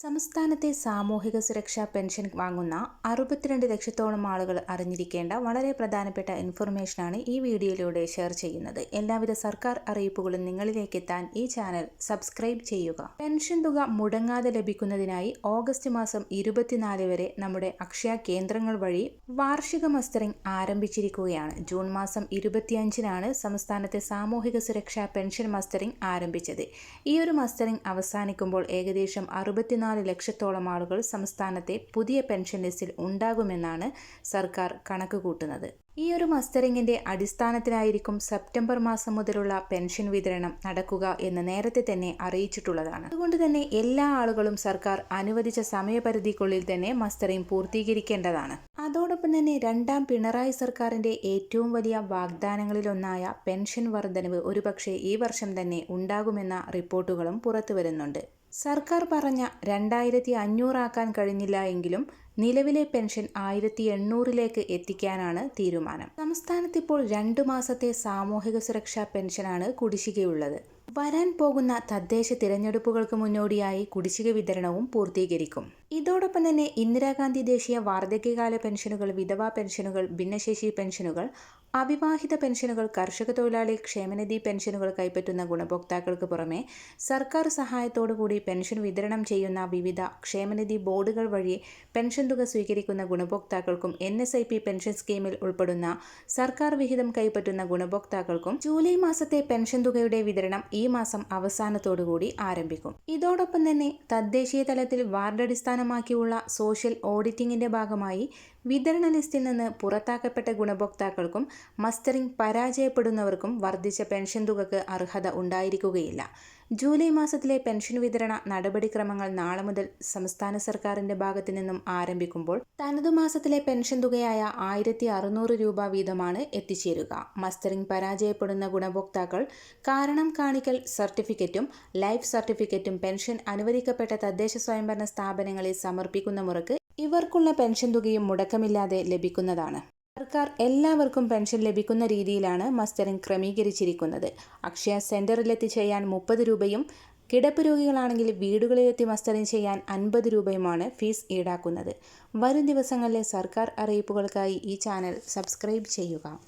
സംസ്ഥാനത്തെ സാമൂഹിക സുരക്ഷാ പെൻഷൻ വാങ്ങുന്ന അറുപത്തിരണ്ട് ലക്ഷത്തോളം ആളുകൾ അറിഞ്ഞിരിക്കേണ്ട വളരെ പ്രധാനപ്പെട്ട ഇൻഫർമേഷനാണ് ഈ വീഡിയോയിലൂടെ ഷെയർ ചെയ്യുന്നത്. എല്ലാവിധ സർക്കാർ അറിയിപ്പുകളും നിങ്ങളിലേക്ക് എത്താൻ ഈ ചാനൽ സബ്സ്ക്രൈബ് ചെയ്യുക. പെൻഷൻ തുക മുടങ്ങാതെ ലഭിക്കുന്നതിനായി ഓഗസ്റ്റ് മാസം ഇരുപത്തിനാല് വരെ നമ്മുടെ അക്ഷയ കേന്ദ്രങ്ങൾ വഴി വാർഷിക മസ്റ്ററിംഗ് ആരംഭിച്ചിരിക്കുകയാണ്. ജൂൺ മാസം ഇരുപത്തിയഞ്ചിനാണ് സംസ്ഥാനത്തെ സാമൂഹിക സുരക്ഷാ പെൻഷൻ മസ്റ്ററിംഗ് ആരംഭിച്ചത്. ഈ ഒരു മസ്റ്ററിംഗ് അവസാനിക്കുമ്പോൾ ഏകദേശം അറുപത്തിനാല് പതിനാല് ലക്ഷത്തോളം ആളുകൾ സംസ്ഥാനത്തെ പുതിയ പെൻഷൻ ലിസ്റ്റിൽ ഉണ്ടാകുമെന്നാണ് സർക്കാർ കണക്ക് കൂട്ടുന്നത്. ഈ ഒരു മസ്റ്ററിംഗിന്റെ അടിസ്ഥാനത്തിലായിരിക്കും സെപ്റ്റംബർ മാസം മുതലുള്ള പെൻഷൻ വിതരണം നടക്കുക എന്ന് നേരത്തെ തന്നെ അറിയിച്ചിട്ടുള്ളതാണ്. അതുകൊണ്ട് തന്നെ എല്ലാ ആളുകളും സർക്കാർ അനുവദിച്ച സമയപരിധിക്കുള്ളിൽ തന്നെ മസ്റ്ററിംഗ് പൂർത്തീകരിക്കേണ്ടതാണ്. അതോടൊപ്പം തന്നെ രണ്ടാം പിണറായി സർക്കാരിന്റെ ഏറ്റവും വലിയ വാഗ്ദാനങ്ങളിലൊന്നായ പെൻഷൻ വർധനവ് ഒരുപക്ഷെ ഈ വർഷം തന്നെ ഉണ്ടാകുമെന്ന റിപ്പോർട്ടുകളും പുറത്തുവരുന്നുണ്ട്. സർക്കാർ പറഞ്ഞ രണ്ടായിരത്തി അഞ്ഞൂറാക്കാൻ കഴിഞ്ഞില്ല എങ്കിലും നിലവിലെ പെൻഷൻ ആയിരത്തി എണ്ണൂറിലേക്ക് എത്തിക്കാനാണ് തീരുമാനം. സംസ്ഥാനത്ത് ഇപ്പോൾ രണ്ടു മാസത്തെ സാമൂഹിക സുരക്ഷാ പെൻഷനാണ് കുടിശ്ശികയുള്ളത്. വരാൻ പോകുന്ന തദ്ദേശ തിരഞ്ഞെടുപ്പുകൾക്ക് മുന്നോടിയായി കുടിശ്ശിക വിതരണവും പൂർത്തീകരിക്കും. ഇതോടൊപ്പം തന്നെ ഇന്ദിരാഗാന്ധി ദേശീയ വാർദ്ധക്യകാല പെൻഷനുകൾ വിധവാ പെൻഷനുകൾ ഭിന്നശേഷി പെൻഷനുകൾ അവിവാഹിത പെൻഷനുകൾ കർഷക തൊഴിലാളി ക്ഷേമനിധി പെൻഷനുകൾ കൈപ്പറ്റുന്ന ഗുണഭോക്താക്കൾക്ക് പുറമെ സർക്കാർ സഹായത്തോടുകൂടി പെൻഷൻ വിതരണം ചെയ്യുന്ന വിവിധ ക്ഷേമനിധി ബോർഡുകൾ വഴി പെൻഷൻ തുക സ്വീകരിക്കുന്ന ഗുണഭോക്താക്കൾക്കും N S I P pension സ്കീമിൽ ഉൾപ്പെടുന്ന സർക്കാർ വിഹിതം കൈപ്പറ്റുന്ന ഗുണഭോക്താക്കൾക്കും ജൂലൈ മാസത്തെ പെൻഷൻ തുകയുടെ വിതരണം ഈ മാസം അവസാനത്തോടുകൂടി ആരംഭിക്കും. ഇതോടൊപ്പം തന്നെ തദ്ദേശീയ തലത്തിൽ വാർഡ് അടിസ്ഥാനമാക്കിയുള്ള സോഷ്യൽ ഓഡിറ്റിംഗിന്റെ ഭാഗമായി വിതരണ ലിസ്റ്റിൽ നിന്ന് പുറത്താക്കപ്പെട്ട ഗുണഭോക്താക്കൾക്കും മസ്റ്ററിംഗ് പരാജയപ്പെടുന്നവർക്കും വർദ്ധിച്ച പെൻഷൻ തുകക്ക് അർഹത ഉണ്ടായിരിക്കുകയില്ല. ജൂലൈ മാസത്തിലെ പെൻഷൻ വിതരണ നടപടിക്രമങ്ങൾ നാളെ മുതൽ സംസ്ഥാന സർക്കാരിന്റെ ഭാഗത്തു നിന്നും ആരംഭിക്കുമ്പോൾ തനതു മാസത്തിലെ പെൻഷൻ തുകയായ ആയിരത്തി അറുന്നൂറ് രൂപ വീതമാണ് എത്തിച്ചേരുക. മസ്റ്ററിംഗ് പരാജയപ്പെടുന്ന ഗുണഭോക്താക്കൾ കാരണം കാണിക്കൽ സർട്ടിഫിക്കറ്റും ലൈഫ് സർട്ടിഫിക്കറ്റും പെൻഷൻ അനുവദിക്കപ്പെട്ട തദ്ദേശ സ്വയംഭരണ സ്ഥാപനങ്ങളിൽ സമർപ്പിക്കുന്ന മുറക്ക് ഇവർക്കുള്ള പെൻഷൻ തുകയും മുടക്കമില്ലാതെ ലഭിക്കുന്നതാണ്. സർക്കാർ എല്ലാവർക്കും പെൻഷൻ ലഭിക്കുന്ന രീതിയിലാണ് മസ്റ്ററിംഗ് ക്രമീകരിച്ചിരിക്കുന്നത്. അക്ഷയ സെന്ററിലെത്തി ചെയ്യാൻ മുപ്പത് രൂപയും കിടപ്പ് രോഗികളാണെങ്കിൽ വീടുകളിലെത്തി മസ്റ്ററിംഗ് ചെയ്യാൻ അൻപത് രൂപയുമാണ് ഫീസ് ഈടാക്കുന്നത്. വരും ദിവസങ്ങളിലെ സർക്കാർ അറിയിപ്പുകൾക്കായി ഈ ചാനൽ സബ്സ്ക്രൈബ് ചെയ്യുക.